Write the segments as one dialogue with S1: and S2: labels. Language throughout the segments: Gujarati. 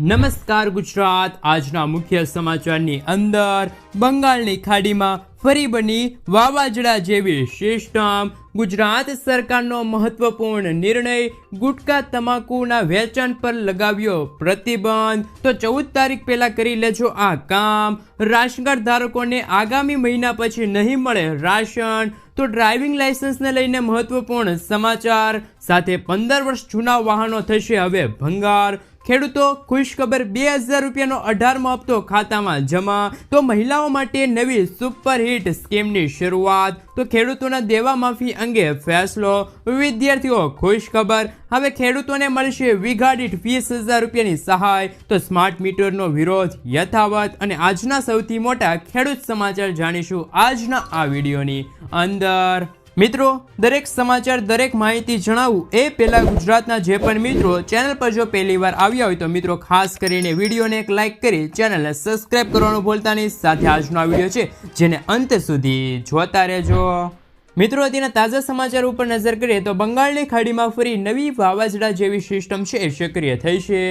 S1: નમસ્કાર ગુજરાત. આજના મુખ્ય સમાચારની અંદર બંગાળની ખાડીમાં ફરી બની વાવાઝોડા જેવી સિસ્ટમ ગુજરાત સરકારનો મહત્વપૂર્ણ નિર્ણય ગુટકા તમાકુના વેચાણ પર લગાવ્યો પ્રતિબંધ. તો ચૌદ તારીખ પહેલા કરી લેજો આ કામ. રાશન કાર્ડ ધારકોને આગામી મહિના પછી નહીં મળે રાશન. તો ડ્રાઇવિંગ લાયસન્સને લઈને મહત્વપૂર્ણ સમાચાર. સાથે પંદર વર્ષ જૂના વાહનો થશે હવે ભંગાર. ખેડૂતો ખુશખબર બે હજાર રૂપિયાનો અઢારમો હપ્તો ખાતામાં જમા. તો મહિલાઓ માટે નવી સુપરહિટ સ્કીમની શરૂઆત. તો ખેડૂતોના દેવા માફી અંગે ફેસલો. વિદ્યાર્થીઓ ખુશખબર હવે ખેડૂતોને મળશે વીઘા વીસ હજાર રૂપિયાની સહાય. તો સ્માર્ટ મીટરનો વિરોધ યથાવત અને આજના સૌથી મોટા ખેડૂત સમાચાર જાણીશું આજના આ વિડીયોની અંદર. મિત્રો, દરેક સમાચાર, દરેક માહિતી જણાવું એ પહેલાં ગુજરાતના જે પણ મિત્રો ચેનલ પર જો પહેલી વાર આવ્યા હોય તો મિત્રો, ખાસ કરીને વિડીયોને એક લાઇક કરી ચેનલને સબસ્ક્રાઇબ કરવાનું ભૂલતા નહીં. સાથે આજનો આ વીડિયો છે, જેને અંત સુધી જોતા રહેજો. મિત્રો, અત્યારના તાજા સમાચાર ઉપર નજર કરીએ તો બંગાળની ખાડીમાં ફરી નવી વાવાઝોડા જેવી સિસ્ટમ છે, એ સક્રિય થઈ છે.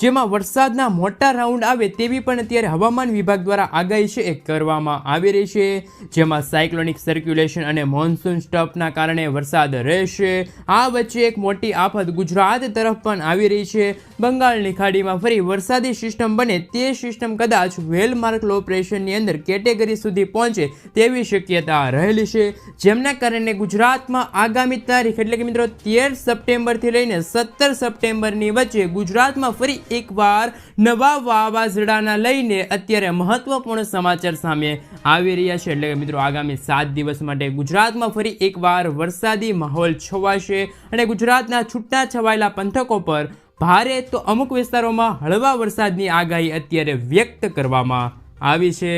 S1: જેમાં વરસાદના મોટા રાઉન્ડ આવે તેવી પણ અત્યારે હવામાન વિભાગ દ્વારા આગાહી છે એ કરવામાં આવી રહી છે. જેમાં સાયક્લોનિક સર્ક્યુલેશન અને મોન્સૂન સ્ટફના કારણે વરસાદ રહેશે. આ વચ્ચે એક મોટી આફત ગુજરાત તરફ પણ આવી રહી છે. બંગાળની ખાડીમાં ફરી વરસાદી સિસ્ટમ બને તે સિસ્ટમ કદાચ વેલમાર્ક લો પ્રેશરની અંદર કેટેગરી સુધી પહોંચે તેવી શક્યતા રહેલી છે. જેમના કારણે ગુજરાતમાં આગામી તારીખ એટલે કે મિત્રો તેર સપ્ટેમ્બરથી લઈને સત્તર સપ્ટેમ્બરની વચ્ચે ગુજરાતમાં ફરી એકવાર નવા વાવાઝોડાના લઈને અત્યારે મહત્વપૂર્ણ સમાચાર સામે આવી રહ્યા છે. એટલે કે મિત્રો, આગામી સાત દિવસ માટે ગુજરાતમાં ફરી એકવાર વરસાદી માહોલ છવાશે અને ગુજરાતના છૂટા છવાયેલા પંથકો પર ભારે તો અમુક વિસ્તારોમાં હળવા વરસાદની આગાહી અત્યારે વ્યક્ત કરવામાં આવી છે.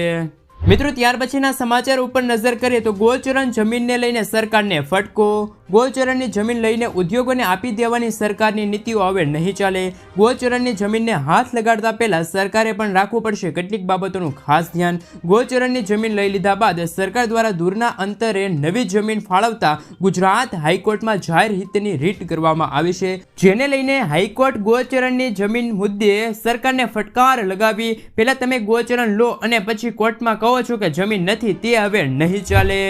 S1: મિત્રો, ત્યાર પછીના સમાચાર ઉપર નજર કરીએ તો ગોચરણ જમીનને લઈને સરકારને ફટકો. ગોચરણની જમીન લઈને ઉદ્યોગોને આપી દેવાની સરકારની નીતિઓ હવે નહીં ચાલે. ગોચરણની જમીનને હાથ લગાડતા પહેલાં સરકારે પણ રાખવું પડશે કેટલીક બાબતોનું ખાસ ધ્યાન. ગોચરણની જમીન લઈ લીધા બાદ સરકાર દ્વારા દૂરના અંતરે નવી જમીન ફાળવતા ગુજરાત હાઈકોર્ટમાં જાહેર હિતની રીટ કરવામાં આવી છે. જેને લઈને હાઈકોર્ટ ગોચરણની જમીન મુદ્દે સરકારને ફટકાર લગાવી, પહેલાં તમે ગોચરણ લો અને પછી કોર્ટમાં કહો છો કે જમીન નથી, તે હવે નહીં ચાલે.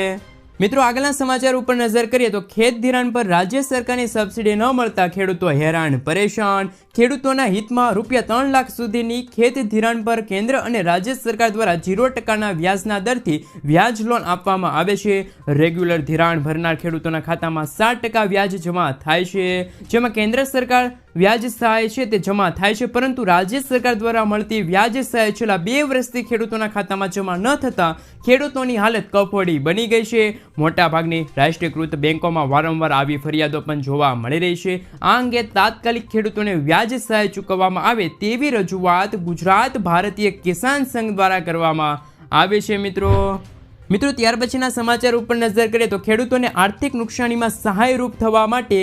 S1: મિત્રો આગલા સમાચાર ઉપર નજર કરીએ તો ખેત ધિરાણ પર રાજ્ય સરકારની સબસિડી ન મળતા ખેડૂતો હેરાન, પરેશાન. ખેડૂતોના હિતમાં રૂપિયા ત્રણ લાખ સુધીની ખેત ધિરાણ પર કેન્દ્ર અને રાજ્ય સરકાર દ્વારા ઝીરો ટકાના વ્યાજના દરથી વ્યાજ લોન આપવામાં આવે છે. રેગ્યુલર ધિરાણ ભરનાર ખેડૂતોના ખાતામાં સાત ટકા વ્યાજ જમા થાય છે, જેમાં કેન્દ્ર સરકાર વ્યાજ સહાય છે તે જમા થાય છે, પરંતુ રાજ્ય સરકાર દ્વારા મળતી વ્યાજ સહાય છેલ્લા બે વર્ષથી ખેડૂતોના ખાતામાં જમા ન થતાં ખેડૂતોની હાલત કફોડી બની ગઈ છે. મોટાભાગની રાષ્ટ્રીયકૃત બેંકોમાં વારંવાર આવી ફરિયાદો પણ જોવા મળી રહી છે. આ અંગે તાત્કાલિક ખેડૂતોને વ્યાજ સહાય ચૂકવવામાં આવે તેવી રજૂઆત ગુજરાત ભારતીય કિસાન સંઘ દ્વારા કરવામાં આવે છે, મિત્રો. મિત્રો, ત્યાર પછીના સમાચાર ઉપર નજર કરીએ તો ખેડૂતોને આર્થિક નુકસાનીમાં સહાયરૂપ થવા માટે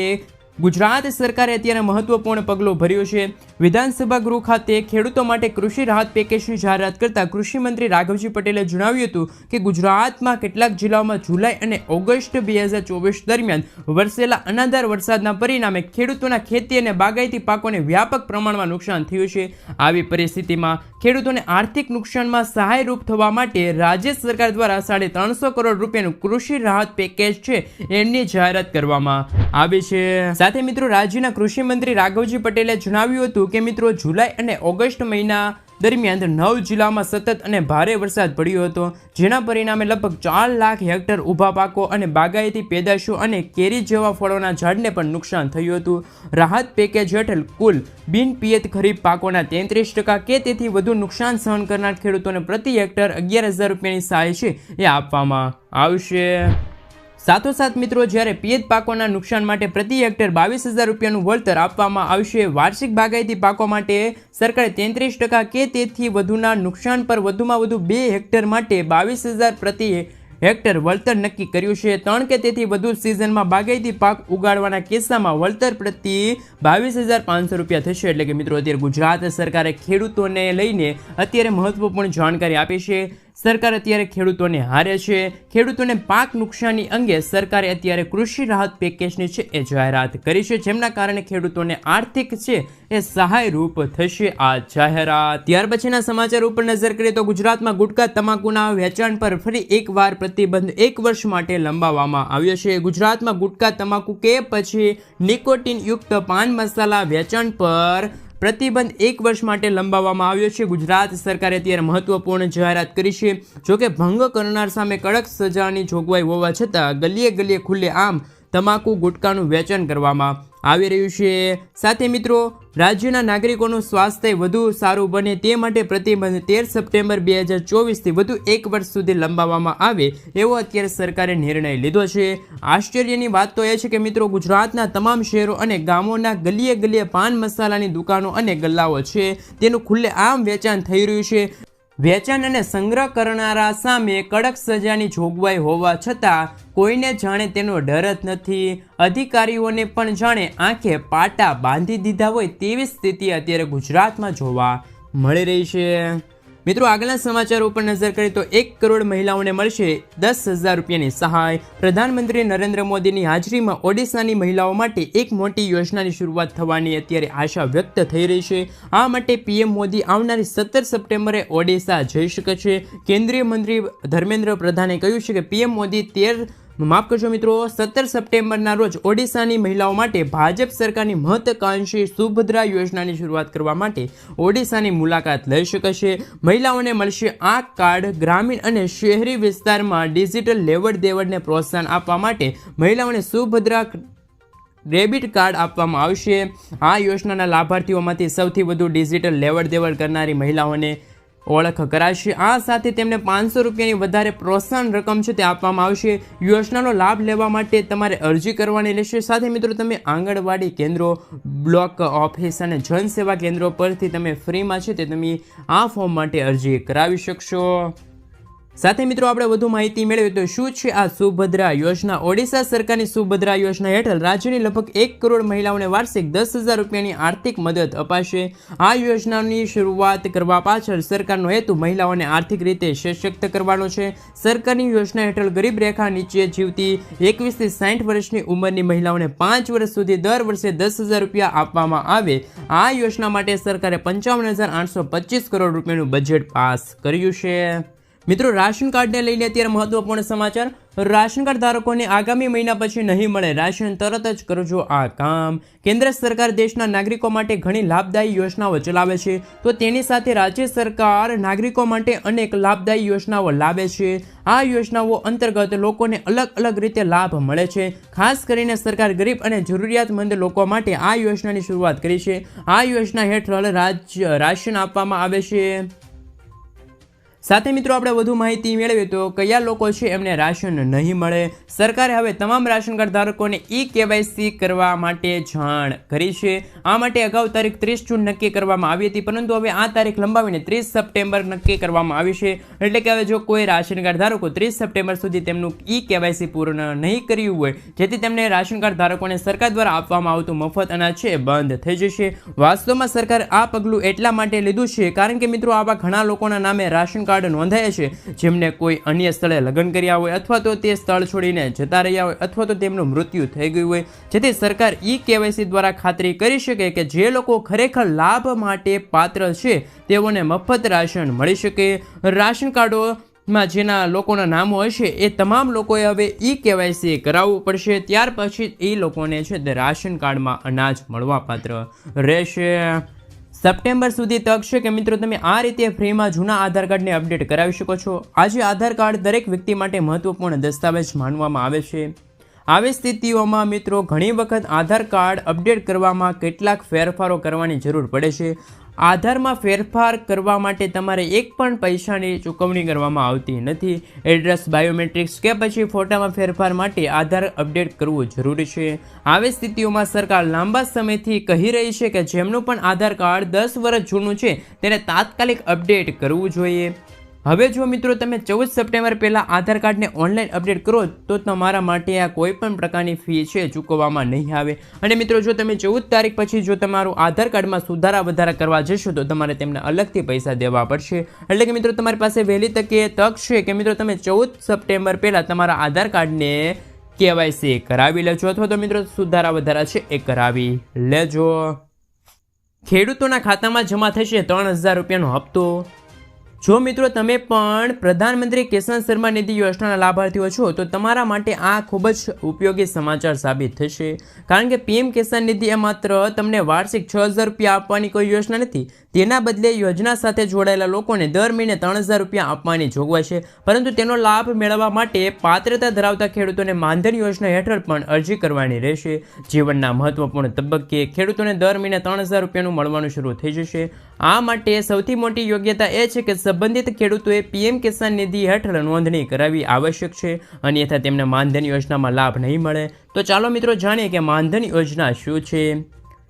S1: ગુજરાત સરકારે અત્યારે મહત્વપૂર્ણ પગલું ભર્યું છે. વિધાનસભા ગૃહ ખાતે ખેડૂતો માટે કૃષિ રાહત પેકેજની જાહેરાત કરતા કૃષિમંત્રી રાઘવજી પટેલે જણાવ્યું હતું કે ગુજરાતમાં કેટલાક જિલ્લાઓમાં જુલાઈ અને ઓગસ્ટ બે હજાર ચોવીસ દરમિયાન વરસેલા અનાધાર વરસાદના પરિણામે ખેડૂતોના ખેતી અને બાગાયતી પાકોને વ્યાપક પ્રમાણમાં નુકસાન થયું છે. આવી પરિસ્થિતિમાં ખેડૂતોને આર્થિક નુકસાનમાં સહાયરૂપ થવા માટે રાજ્ય સરકાર દ્વારા સાડે ત્રણસો કરોડ રૂપિયાનું કૃષિ રાહત પેકેજ છે એમની જાહેરાત કરવામાં આવી છે. સાથે મિત્રો, રાજ્યના કૃષિ મંત્રી રાઘવજી પટેલે જણાવ્યું હતું કે, મિત્રો, જુલાઈ અને ઓગસ્ટ મહિના દરમિયાન નવ જિલ્લામાં સતત અને ભારે વરસાદ પડ્યો હતો, જેના પરિણામે લગભગ ચાર લાખ હેક્ટર ઊભા પાકો અને બાગાયતી પેદાશો અને કેરી જેવા ફળોના ઝાડને પણ નુકસાન થયું હતું. રાહત પેકેજ હેઠળ કુલ બિન પિયત ખરીફ પાકોના તેત્રીસ ટકા કે તેથી વધુ નુકસાન સહન કરનાર ખેડૂતોને પ્રતિ હેક્ટર અગિયાર હજાર રૂપિયાની સહાય છે એ આપવામાં આવશે. સાથોસાથ મિત્રો, જ્યારે પિયત પાકોના નુકસાન માટે પ્રતિ હેક્ટર બાવીસ હજાર રૂપિયાનું વળતર આપવામાં આવશે, વાર્ષિક બાગાયતી પાકો માટે સરકારે તેત્રીસ ટકા કે તેથી વધુના નુકસાન પર વધુમાં વધુ બે હેક્ટર માટે બાવીસ હજાર પ્રતિ હેક્ટર વળતર નક્કી કર્યું છે. ત્રણ કે તેથી વધુ સિઝનમાં બાગાયતી પાક ઉગાડવાના કિસ્સામાં વળતર પ્રતિ બાવીસ હજાર પાંચસો રૂપિયા થશે. એટલે કે મિત્રો, અત્યારે ગુજરાત સરકારે ખેડૂતોને લઈને અત્યારે મહત્વપૂર્ણ જાણકારી આપી છે. સરકાર અત્યારે ખેડૂતોને હારે છે. ખેડૂતોને પાક નુકસાની અંગે સરકારે અત્યારે કૃષિ રાહત પેકેજની છે એ જાહેરાત કરી છે, જેમના કારણે ખેડૂતોને આર્થિક છે એ સહાયરૂપ થશે આ જાહેરાત. ત્યાર પછીના સમાચાર ઉપર નજર કરીએ તો ગુજરાતમાં ગુટકા તમાકુના વેચાણ પર ફરી એકવાર પ્રતિબંધ એક વર્ષ માટે લંબાવવામાં આવ્યો છે. ગુજરાતમાં ગુટકા, તમાકુ કે પછી નિકોટિનયુક્ત પાન મસાલા વેચાણ પર પ્રતિબંધ એક વર્ષ માટે લંબાવવામાં આવ્યો છે. ગુજરાત સરકારે અત્યારે મહત્વપૂર્ણ જાહેરાત કરી છે. જોકે ભંગ કરનાર સામે કડક સજાની જોગવાઈ હોવા છતાં ગલીએ ગલીએ ખુલ્લે આમ તમાકુ ગુટકાનું વેચાણ કરવામાં આવી રહ્યું છે. સાથે મિત્રો, રાજ્યના નાગરિકોનું સ્વાસ્થ્ય વધુ સારું બને તે માટે પ્રતિબંધ તેર સપ્ટેમ્બર બે હજાર ચોવીસથી વધુ એક વર્ષ સુધી લંબાવવામાં આવે એવો અત્યારે સરકારે નિર્ણય લીધો છે. આશ્ચર્યની વાત તો એ છે કે મિત્રો, ગુજરાતના તમામ શહેરો અને ગામોના ગલીએ ગલીએ પાન મસાલાની દુકાનો અને ગલ્લાઓ છે. તેનું ખુલ્લે આમ વેચાણ થઈ રહ્યું છે. વેચાણ અને સંગ્રહ કરનારા સામે કડક સજાની જોગવાઈ હોવા છતાં કોઈને જાણે તેનો ડર જ નથી. અધિકારીઓને પણ જાણે આંખે પાટા બાંધી દીધા હોય તેવી સ્થિતિ અત્યારે ગુજરાતમાં જોવા મળી રહી છે. મિત્રો, આગળના સમાચાર ઉપર નજર કરીએ તો એક કરોડ મહિલાઓને મળશે દસ હજાર રૂપિયાની સહાય. પ્રધાનમંત્રી નરેન્દ્ર મોદીની હાજરીમાં ઓડિશાની મહિલાઓ માટે એક મોટી યોજનાની શરૂઆત થવાની અત્યારે આશા વ્યક્ત થઈ રહી છે. આ માટે પીએમ મોદી આવનારી સત્તર સપ્ટેમ્બરે ઓડિશા જઈ શકે છે. કેન્દ્રીય મંત્રી ધર્મેન્દ્ર પ્રધાને કહ્યું છે કે પીએમ મોદી તેર માફ કરજો મિત્રો, સત્તર સપ્ટેમ્બરના રોજ ઓડિશાની મહિલાઓ માટે ભાજપ સરકારની મહત્વાકાંક્ષી સુભદ્રા યોજનાની શરૂઆત કરવા માટે ઓડિશાની મુલાકાત લઈ શકશે. મહિલાઓને મળશે આ કાર્ડ ગ્રામીણ અને શહેરી વિસ્તારમાં ડિજિટલ લેવડ દેવડને પ્રોત્સાહન આપવા માટે મહિલાઓને સુભદ્રા ડેબિટ કાર્ડ આપવામાં આવશે. આ યોજનાના લાભાર્થીઓમાંથી સૌથી વધુ ડિજિટલ લેવડ દેવડ કરનારી મહિલાઓને ઓળખ કરાશે. આ સાથે તેમને પાંચસો રૂપિયાની વધારે પ્રોત્સાહન રકમ છે તે આપવામાં આવશે. યોજનાનો લાભ લેવા માટે તમારે અરજી કરવાની રહેશે. સાથે મિત્રો, તમે આંગણવાડી કેન્દ્રો, બ્લોક ઓફિસ અને જનસેવા કેન્દ્રો પરથી તમે ફ્રીમાં છે તે તમે આ ફોર્મ માટે અરજી કરાવી શકશો. સાથે મિત્રો આપણે વધુ માહિતી મેળવીએ તો શું છે આ સુભદ્રા યોજના? ઓડિશા સરકારની સુભદ્રા યોજના હેઠળ રાજ્યની લગભગ એક કરોડ મહિલાઓને વાર્ષિક દસ હજાર રૂપિયાની આર્થિક મદદ અપાશે. આ યોજનાની શરૂઆત કરવા પાછળ સરકારનો હેતુ મહિલાઓને આર્થિક રીતે સશક્ત કરવાનો છે. સરકારની યોજના હેઠળ ગરીબ રેખા નીચે જીવતી એકવીસથી સાઠ વર્ષની ઉંમરની મહિલાઓને પાંચ વર્ષ સુધી દર વર્ષે દસ હજાર રૂપિયા આપવામાં આવે. આ યોજના માટે સરકારે પંચાવન હજાર આઠસો પચીસ કરોડ રૂપિયાનું બજેટ પાસ કર્યું છે. મિત્રો, રાશન કાર્ડને લઈને અત્યારે મહત્વપૂર્ણ સમાચાર. રાશન કાર્ડ ધારકોને આગામી મહિના પછી નહીં મળે. રાશન તરત જ કરજો આ કામ. કેન્દ્ર સરકાર દેશના નાગરિકો માટે ઘણી લાભદાયી યોજનાઓ ચલાવે છે. તો તેની સાથે રાજ્ય સરકાર નાગરિકો માટે અનેક લાભદાયી યોજનાઓ લાવે છે. આ યોજનાઓ અંતર્ગત લોકોને અલગ અલગ રીતે લાભ મળે છે. ખાસ કરીને સરકાર ગરીબ અને જરૂરિયાતમંદ લોકો માટે આ યોજનાની શરૂઆત કરી છે. આ યોજના હેઠળ રાજ્ય રાશન આપવામાં આવે છે. સાથે મિત્રો આપણે વધુ માહિતી મેળવીએ તો કયા લોકો છે એમને રાશન નહીં મળે? સરકારે હવે તમામ રાશન કાર્ડ ધારકોને ઈ કેવાયસી કરવા માટે જાણ કરી છે. આ માટે અગાઉ તારીખ ત્રીસ જૂન નક્કી કરવામાં આવી હતી, પરંતુ હવે આ તારીખ લંબાવીને ત્રીસ સપ્ટેમ્બર નક્કી કરવામાં આવી છે. એટલે કે હવે જો કોઈ રાશન કાર્ડ ધારકો ત્રીસ સપ્ટેમ્બર સુધી તેમનું ઈ કેવાયસી પૂર્ણ નહીં કર્યું હોય, જેથી તેમને રાશન કાર્ડ ધારકોને સરકાર દ્વારા આપવામાં આવતું મફત અનાજ છે બંધ થઈ જશે. વાસ્તવમાં સરકાર આ પગલું એટલા માટે લીધું છે, કારણ કે મિત્રો આવા ઘણા લોકોના નામે રાશન કાર્ડ નોંધાયા છે, જેમને કોઈ અન્ય સ્થળે લગ્ન કર્યા હોય અથવા તો તે સ્થળ છોડીને જતા રહ્યા હોય અથવા તો તેમનું મૃત્યુ થઈ ગયું હોય. જેથી સરકાર ઈ કેવાયસી દ્વારા ખાતરી કરી શકે કે જે લોકો ખરેખર લાભ માટે પાત્ર છે, તેઓને મફત રાશન મળી શકે. રાશન કાર્ડો માં જેના લોકોના નામો હશે, એ તમામ લોકોએ હવે ઈ કેવાયસી કરાવવું પડશે. ત્યાર પછી એ લોકોને છે તે રાશન કાર્ડમાં અનાજ મળવાપાત્ર રહેશે. સપ્ટેમ્બર સુધી તક છે કે મિત્રો તમે આ રીતે ફ્રીમાં જૂના આધાર કાર્ડને અપડેટ કરાવી શકો છો. આજે આધાર કાર્ડ દરેક વ્યક્તિ માટે મહત્વપૂર્ણ દસ્તાવેજ માનવામાં આવે છે. આવી સ્થિતિઓમાં મિત્રો ઘણી વખત આધાર કાર્ડ અપડેટ કરવામાં કેટલાક ફેરફારો કરવાની જરૂર પડે છે. આધારમાં ફેરફાર કરવા માટે તમારે એક પણ પૈસાની ચૂકવણી કરવામાં આવતી નથી. એડ્રેસ બાયોમેટ્રિક્સ કે પછી ફોટામાં ફેરફાર માટે આધાર અપડેટ કરવું જરૂરી છે. આવી સ્થિતિઓમાં સરકાર લાંબા સમયથી કહી રહી છે કે જેમનું પણ આધાર કાર્ડ દસ વર્ષ જૂનું છે, તેને તાત્કાલિક અપડેટ કરવું જોઈએ. હવે જો મિત્રો, તમે ચૌદ સપ્ટેમ્બર પહેલાં આધાર કાર્ડને ઓનલાઈન અપડેટ કરો તો તમારા માટે આ કોઈપણ પ્રકારની ફી છે, ચૂકવવામાં નહીં આવે. અને મિત્રો, જો તમે ચૌદ તારીખ પછી જો તમારું આધાર કાર્ડમાં સુધારા વધારા કરવા જશો, તો તમારે તેમને અલગથી પૈસા દેવા પડશે. એટલે કે મિત્રો, તમારી પાસે વહેલી તકે તક છે કે મિત્રો, તમે ચૌદ સપ્ટેમ્બર પહેલાં તમારા આધાર કાર્ડને કેવાયસી કરાવી લેજો અથવા તો મિત્રો, સુધારા વધારા છે એ કરાવી લેજો. ખેડૂતોના ખાતામાં જમા થશે ત્રણ હજાર રૂપિયાનો હપ્તો. જો મિત્રો તમે પણ પ્રધાનમંત્રી કિસાન સન્માન નિધિ યોજનાના લાભાર્થીઓ છો, તો તમારા માટે આ ખૂબ જ ઉપયોગી સમાચાર સાબિત થશે. કારણ કે પીએમ કિસાન નિધિ એ માત્ર તમને વાર્ષિક છ હજાર રૂપિયા આપવાની કોઈ યોજના નથી, તેના બદલે યોજના સાથે જોડાયેલા લોકોને દર મહિને ત્રણ હજાર રૂપિયા આપવાની જોગવાઈ છે. પરંતુ તેનો લાભ મેળવવા માટે પાત્રતા ધરાવતા ખેડૂતોને માનધન યોજના હેઠળ પણ અરજી કરવાની રહેશે. જીવનના મહત્વપૂર્ણ તબક્કે ખેડૂતોને દર મહિને ત્રણ હજાર રૂપિયાનું મળવાનું શરૂ થઈ જશે. આ માટે સૌથી મોટી યોગ્યતા એ છે કે સંબંધિત ખેડૂતોએ પીએમ કિસાન નિધિ હેઠળ નોંધણી કરાવવી આવશ્યક છે. અન્યથા તેમને માનધન યોજનામાં લાભ નહીં મળે. તો ચાલો મિત્રો જાણીએ કે માનધન યોજના શું છે?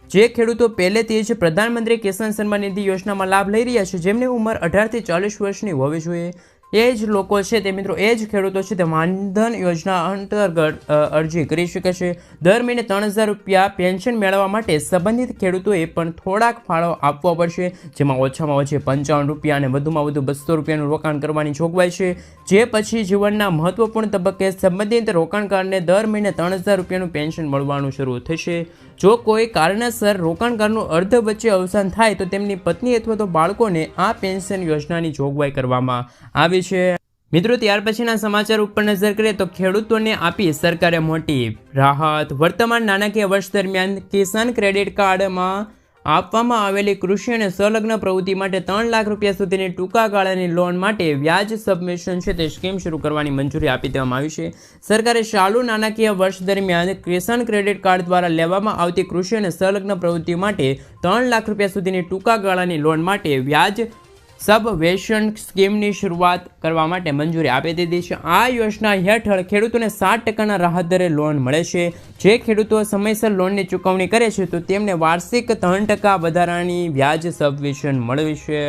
S1: જે ખેડૂતો પહેલેથી જ પ્રધાનમંત્રી કિસાન સન્માન નિધિ યોજનામાં લાભ લઈ રહ્યા છે, જેમની ઉંમર અઢારથી ચાલીસ વર્ષની હોવી જોઈએ. એ જ લોકો છે તે મિત્રો એ જ ખેડૂતો છે તે માનધન યોજના અંતર્ગત અરજી કરી શકે છે. દર મહિને ત્રણ હજાર રૂપિયા પેન્શન મેળવવા માટે સંબંધિત ખેડૂતોએ પણ થોડાક ફાળો આપવો પડશે, જેમાં ઓછામાં ઓછી પંચાવન રૂપિયા અને વધુમાં વધુ બસો રૂપિયાનું રોકાણ કરવાની જોગવાઈ છે. જે પછી જીવનના મહત્વપૂર્ણ તબક્કે સંબંધિત રોકાણકારને દર મહિને ત્રણ હજાર રૂપિયાનું પેન્શન મળવાનું શરૂ થશે. જો કોઈ કારણસર રોકાણકારનું અર્ધ વચ્ચે અવસાન થાય, તો તેમની પત્ની અથવા તો બાળકોને આ પેન્શન યોજનાની જોગવાઈ કરવામાં આવી છે. મિત્રો, ત્યાર પછીના સમાચાર ઉપર નજર કરીએ તો ખેડૂતોને આપી સરકારે મોટી રાહત. વર્તમાન નાણાકીય વર્ષ દરમિયાન કિસાન ક્રેડિટ કાર્ડમાં આપવામાં આવેલી કૃષિ અને સંલગ્ન પ્રવૃત્તિ માટે ત્રણ લાખ રૂપિયા સુધીની ટૂંકા ગાળાની લોન માટે વ્યાજ સબમિશન છે તે સ્કીમ શરૂ કરવાની મંજૂરી આપી દેવામાં આવી છે. સરકારે ચાલુ નાણાકીય વર્ષ દરમિયાન કિસાન ક્રેડિટ કાર્ડ દ્વારા લેવામાં આવતી કૃષિ અને સંલગ્ન પ્રવૃત્તિ માટે ત્રણ લાખ રૂપિયા સુધીની ટૂંકા ગાળાની લોન માટે વ્યાજ સબવેશન સ્કીમની શરૂઆત કરવા માટે મંજૂરી આપી દીધી છે. આ યોજના હેઠળ ખેડૂતોને સાત ટકાના રાહત દરે લોન મળે છે. જે ખેડૂતો સમયસર લોનની ચૂકવણી કરે છે, તો તેમને વાર્ષિક ત્રણ ટકા વધારાની વ્યાજ સબવેશન મળશે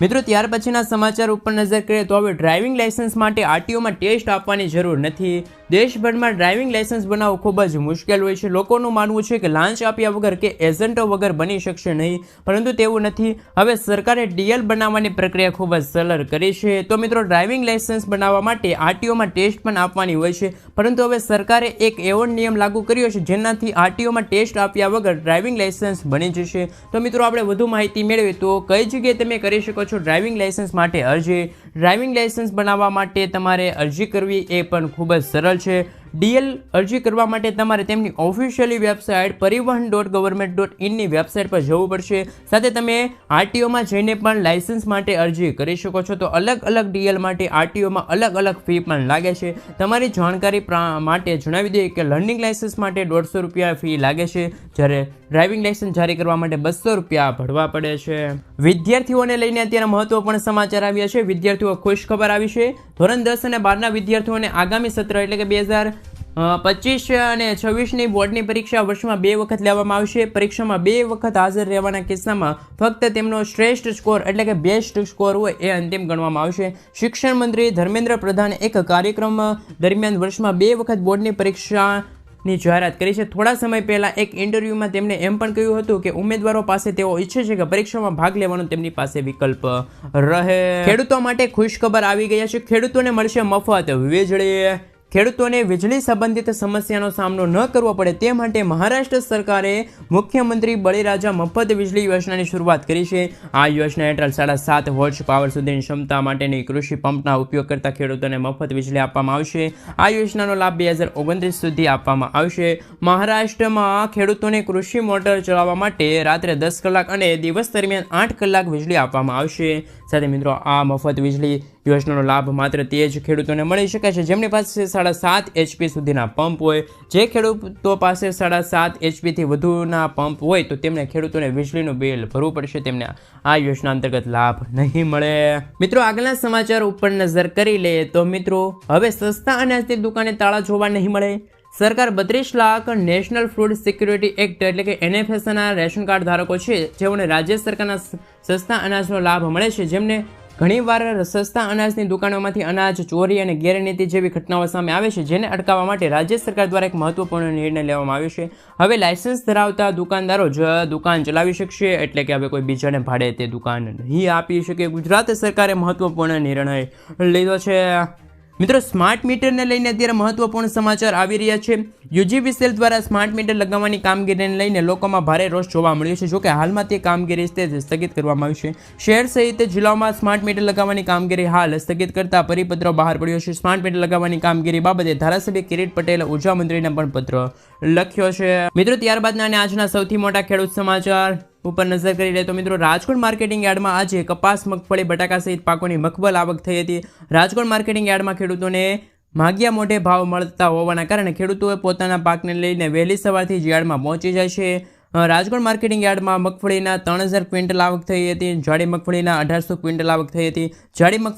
S1: મિત્રો, ત્યાર પછીના સમાચાર ઉપર નજર કરીએ તો હવે ડ્રાઇવિંગ લાઇસન્સ માટે આરટીઓમાં ટેસ્ટ આપવાની જરૂર નથી. દેશભરમાં ડ્રાઇવિંગ લાયસન્સ બનાવવું ખૂબ જ મુશ્કેલ હોય છે. લોકોનું માનવું છે કે લાંચ આપ્યા વગર કે એજન્ટો વગર બની શકશે નહીં, પરંતુ તેવું નથી. હવે સરકારે ડીએલ બનાવવાની પ્રક્રિયા ખૂબ જ સરળ કરી છે. તો મિત્રો, ડ્રાઇવિંગ લાયસન્સ બનાવવા માટે આરટીઓમાં ટેસ્ટ પણ આપવાની હોય છે, પરંતુ હવે સરકારે એક એવો નિયમ લાગુ કર્યો છે, જેનાથી આરટીઓમાં ટેસ્ટ આપ્યા વગર ડ્રાઇવિંગ લાયસન્સ બની જશે. તો મિત્રો, આપણે વધુ માહિતી મેળવીએ તો કઈ જગ્યાએ તમે કરી શકો છો ડ્રાઇવિંગ લાયસન્સ માટે અરજી? ડ્રાઇવિંગ લાયસન્સ બનાવવા માટે તમારે અરજી કરવી એ પણ ખૂબ જ સરળ છે. ડીએલ અરજી કરવા માટે તમારે તેમની officially website Parivahan dot government dot ઇનની website પર જવું પડશે. સાથે તમે આરટીઓમાં જઈને પણ લાઇસન્સ માટે અરજી કરી શકો છો. તો અલગ અલગ ડીએલ માટે આરટીઓમાં અલગ અલગ ફી પણ લાગે છે. તમારી જાણકારી માટે જણાવી દઈએ કે લર્નિંગ લાઇસન્સ માટે દોઢસો રૂપિયા ફી લાગે છે. જ્યારે ડ્રાઇવિંગ લાઇસન્સ જારી કરવા માટે બસો રૂપિયા ભરવા પડે છે. વિદ્યાર્થીઓને લઈને અત્યારે મહત્વપૂર્ણ સમાચાર આવ્યા છે. વિદ્યાર્થીઓ ખુશ ખબર આવી છે. ધોરણ દસ અને બારના વિદ્યાર્થીઓને આગામી સત્ર એટલે કે બે હજાર પચીસ અને છવ્વીસની બોર્ડની પરીક્ષા વર્ષમાં બે વખત લેવામાં આવશે. પરીક્ષામાં બે વખત હાજર રહેવાના કિસ્સામાં ફક્ત તેમનો શ્રેષ્ઠ સ્કોર એટલે કે બેસ્ટ સ્કોર હોય એ અંતિમ ગણવામાં આવશે. શિક્ષણ મંત્રી ધર્મેન્દ્ર પ્રધાને એક કાર્યક્રમ દરમિયાન વર્ષમાં બે વખત બોર્ડની પરીક્ષા ની જાહેરાત કરી છે. થોડા સમય પહેલાં એક ઇન્ટરવ્યુમાં તેમણે એમ પણ કહ્યું હતું કે ઉમેદવારો પાસે તેઓ ઈચ્છે છે કે પરીક્ષામાં ભાગ લેવાનો તેમની પાસે વિકલ્પ રહે. ખેડૂતો માટે ખુશખબર આવી ગયા છે. ખેડૂતોને મળશે મફત વીજળી. ખેડૂતોને વીજળી સંબંધિત સમસ્યાનો સામનો ન કરવો પડે તે માટે મહારાષ્ટ્ર સરકારે મુખ્યમંત્રી બળીરાજા મફત વીજળી યોજનાની શરૂઆત કરી છે. આ યોજના હેઠળ સાડા સાત વોટ્સ પાવર સુધીની ક્ષમતા માટેની કૃષિ પંપના ઉપયોગ કરતા ખેડૂતોને મફત વીજળી આપવામાં આવશે. આ યોજનાનો લાભ બે હજાર ઓગણત્રીસ સુધી આપવામાં આવશે. મહારાષ્ટ્રમાં ખેડૂતોને કૃષિ મોટર ચલાવવા માટે રાત્રે દસ કલાક અને દિવસ દરમિયાન આઠ કલાક વીજળી આપવામાં આવશે. સાથે મિત્રો, આ મફત વીજળી યોજનાનો લાભ માત્ર તે જ ખેડૂતોને મળી શકે છે. જેમની પાસે સાડા સાત એચપી સુધીના પંપ હોય, જે ખેડૂતો પાસે સાડા સાત એચપીથી વધુના પંપ હોય, તો તેમને ખેડૂતોને વીજળીનું બિલ ભરવું પડશે. તેમને આ યોજના અંતર્ગત લાભ નહીં મળે. મિત્રો, આગળના સમાચાર ઉપર નજર કરી લઈએ તો મિત્રો, હવે સસ્તા અનાજની દુકાને તાળા જોવા નહીં મળે. સરકાર બત્રીસ lakh national food security act, એટલે કે એનએફએસના રેશન કાર્ડ ધારકો છે, જેઓને રાજ્ય સરકારના સસ્તા અનાજનો લાભ મળે છે. જેમને ઘણીવાર સસ્તા અનાજની દુકાનોમાંથી અનાજ, ચોરી અને ગેરનીતિ જેવી ઘટનાઓ સામે આવે છે, જેને અટકાવવા માટે રાજ્ય સરકાર દ્વારા એક મહત્વપૂર્ણ નિર્ણય લેવામાં આવ્યો છે. હવે લાયસન્સ ધરાવતા દુકાનદારો જ દુકાન ચલાવી શકશે, એટલે કે હવે કોઈ બીજાને ભાડે તે દુકાન નહીં આપી શકે. ગુજરાત સરકારે મહત્વપૂર્ણ નિર્ણય લીધો છે. મિત્રો સ્માર્ટ મીટરને લઈને અત્યારે મહત્વપૂર્ણ સમાચાર આવી રહ્યા છે. યુજીવીસીએલ દ્વારા સ્માર્ટ મીટર લગાવવાની કામગીરીને લઈને લોકોમાં ભારે રોષ જોવા મળ્યો છે. જોકે હાલમાં તે કામગીરી સ્થગિત કરવામાં આવી છે. શહેર સહિત જિલ્લાઓમાં સ્માર્ટ મીટર લગાવવાની કામગીરી હાલ સ્થગિત કરતા પરિપત્ર બહાર પડ્યો છે. સ્માર્ટ મીટર લગાવવાની કામગીરી બાબતે ધારાસભ્ય કિરીટ પટેલે ઊર્જા મંત્રીને પણ પત્ર લખ્યો છે. મિત્રો, ત્યારબાદના અને આજના સૌથી મોટા ખેડૂત સમાચાર. ઉપર નજર કરી લે તો મિત્રો, રાજકોટ માર્કેટિંગ યાર્ડમાં આજે કપાસ, મગફળી, બટાકા સહિત પાકોની મકબલ આવક થઈ હતી. રાજકોટ માર્કેટિંગ યાર્ડમાં ખેડૂતોને માગ્યા મોઢે ભાવ મળતા હોવાના કારણે ખેડૂતોએ પોતાના પાકને લઈને વહેલી સવારથી જ યાર્ડમાં પહોંચી જાય છે. રાજકોટ માર્કેટિંગ યાર્ડમાં મગફળીના ત્રણ હજાર ક્વિન્ટલ આવક થઈ હતી. જાડી મગફળીના અઢારસો ક્વિન્ટલ આવક થઈ હતી. જાડી